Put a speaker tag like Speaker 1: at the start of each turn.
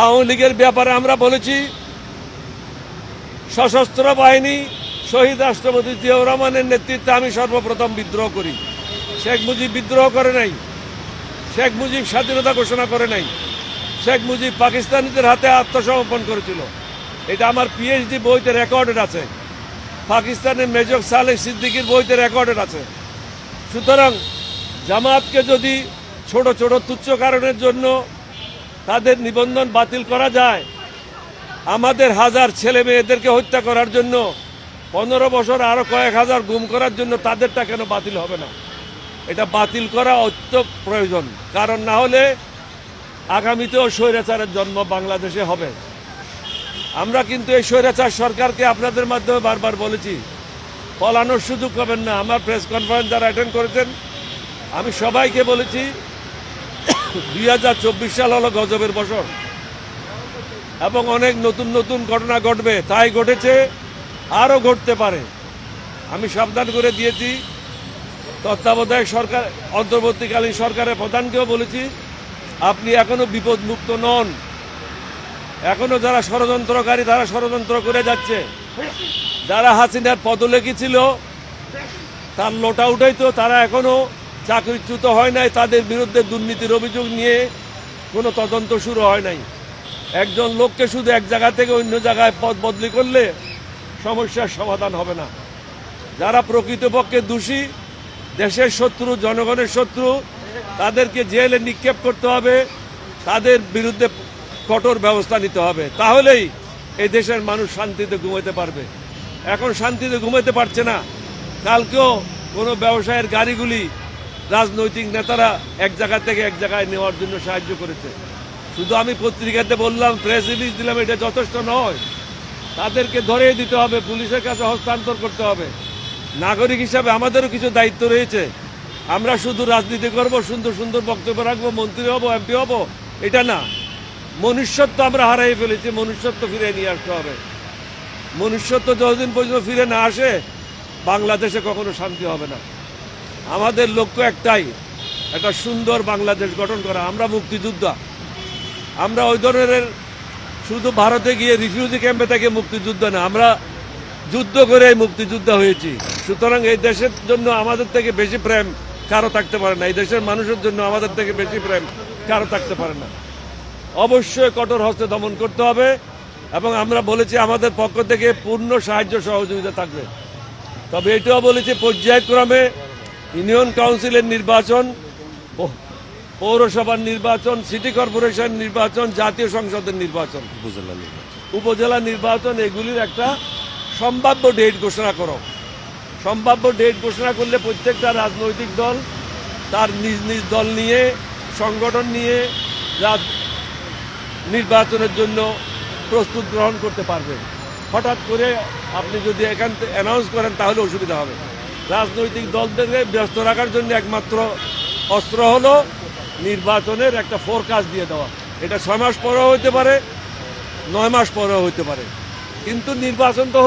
Speaker 1: আওয়ামী লীগের ব্যাপারে আমরা বলেছি, সশস্ত্র বাহিনী শহীদ রাষ্ট্রপতি জিয়াউর রহমানের নেতৃত্বে আমি সর্বপ্রথম বিদ্রোহ করি। শেখ মুজিব বিদ্রোহ করে নাই, শেখ মুজিব স্বাধীনতা ঘোষণা করে নাই, শেখ মুজিব পাকিস্তানিদের হাতে আত্মসমর্পণ করেছিল। এটা আমার পিএইচডি বইতে রেকর্ডেড আছে। পাকিস্তানের মেজর সালেহ সিদ্দিকির বইতে রেকর্ডেড আছে। সুতরাং জামাতকে যদি ছোট ছোট তুচ্ছ কারণের জন্য তাদের নিবন্ধন বাতিল করা যায়। আমাদের হাজার ছেলে মেয়েদেরকে হত্যা করার জন্য পনেরো বছর আরও কয়েক হাজার গুম করার জন্য তাদেরটা কেন বাতিল হবে না? এটা বাতিল করা অত্য প্রয়োজন। কারণ না হলে আগামীতেও স্বৈরাচারের জন্ম বাংলাদেশে হবে। আমরা কিন্তু এই স্বৈরাচার সরকারকে আপনাদের মাধ্যমে বারবার বলেছি পলানোর সুযোগ পাবেন না। আমার প্রেস কনফারেন্স যারা অ্যাটেন্ড করেছেন, আমি সবাইকে বলেছি দুই হাজার চব্বিশ সাল হলো গজবের বছর। এবং অনেক নতুন নতুন ঘটনা ঘটবে, তাই ঘটেছে, আরও ঘটতে পারে। আমি সাবধান করে দিয়েছি, তত্ত্বাবধায়ক সরকার, অন্তর্বর্তীকালীন সরকারের প্রধানকেও বলেছি, আপনি এখনও বিপদমুক্ত নন। এখনও যারা ষড়যন্ত্রকারী, তারা ষড়যন্ত্র করে যাচ্ছে। যারা হাসিনার পদলেখী ছিল, তার লোটা উঠাইতো, তারা এখনও চাকরিচ্যুত হয় নাই, তাদের বিরুদ্ধে দুর্নীতির অভিযোগ নিয়ে কোনো তদন্ত শুরু হয় নাই। একজন লোককে শুধু এক জায়গা থেকে অন্য জায়গায় পদ বদলি করলে সমস্যার সমাধান হবে না। যারা প্রকৃতপক্ষে দোষী, দেশের শত্রু, জনগণের শত্রু, তাদেরকে জেলে নিক্ষেপ করতে হবে, তাদের বিরুদ্ধে কঠোর ব্যবস্থা নিতে হবে। তাহলেই এই দেশের মানুষ শান্তিতে ঘুমাতে পারবে। এখন শান্তিতে ঘুমাতে পারছে না। কালকেও কোনো ব্যবসায়ের গাড়িগুলি রাজনৈতিক নেতারা এক জায়গা থেকে এক জায়গায় নেওয়ার জন্য সাহায্য করেছে। শুধু আমি পত্রিকাতে বললাম প্রেস রিলিজ দিলাম, এটা যথেষ্ট নয়। তাদেরকে ধরে দিতে হবে, পুলিশের কাছে হস্তান্তর করতে হবে। নাগরিক হিসাবে আমাদেরও কিছু দায়িত্ব রয়েছে। আমরা শুধু রাজনীতি করব, সুন্দর সুন্দর বক্তব্য রাখব, মন্ত্রী হব এমপি হব, এটা না। মনুষ্যত্ব আমরা হারাই ফেলেছি, মনুষ্যত্ব ফিরে নিয়ে আসতে হবে। মনুষ্যত্ব যতদিন পর্যন্ত ফিরে না আসে, বাংলাদেশে কখনো শান্তি হবে না। আমাদের লক্ষ্য একটাই, একটা সুন্দর বাংলাদেশ গঠন করা। আমরা মুক্তিযোদ্ধা। আমরা ওই ধরনের শুধু ভারতে গিয়ে রিফিউজি ক্যাম্পে থেকে মুক্তিযুদ্ধ না, আমরা যুদ্ধ করে মুক্তিযোদ্ধা হয়েছি। সুতরাং এই দেশের জন্য আমাদের থেকে বেশি প্রেম কারও থাকতে পারে না। এই দেশের মানুষের জন্য আমাদের থেকে বেশি প্রেম কারও থাকতে পারে না। অবশ্যই কঠোর হস্তে দমন করতে হবে এবং আমরা বলেছি আমাদের পক্ষ থেকে পূর্ণ সাহায্য সহযোগিতা থাকবে। তবে এটাও বলেছি পর্যায়ক্রমে ইউনিয়ন কাউন্সিলের নির্বাচন পৌরসভার নির্বাচন সিটি কর্পোরেশন নির্বাচন জাতীয় সংসদের নির্বাচন।
Speaker 2: উপজেলা নির্বাচন।
Speaker 1: উপজেলা নির্বাচন এগুলির একটা সম্ভাব্য ডেট ঘোষণা করো। সম্ভাব্য ডেট ঘোষণা করলে প্রত্যেকটা রাজনৈতিক দল তার নিজ নিজ দল নিয়ে সংগঠন নিয়ে রাজ- নির্বাচনের জন্য প্রস্তুত গ্রহণ করতে পারবে। হঠাৎ করে আপনি যদি এখান থেকে অ্যানাউন্স করেন তাহলে অসুবিধা হবে। রাজনৈতিক দলদেরকে ব্যস্ত রাখার জন্য একমাত্র অস্ত্র হলো নির্বাচনের একটা ফোরকাস্ট দিয়ে দেওয়া। এটা ছয় মাস পরেও হইতে পারে, নয় মাস পরেও হইতে পারে। কিন্তু নির্বাচন তো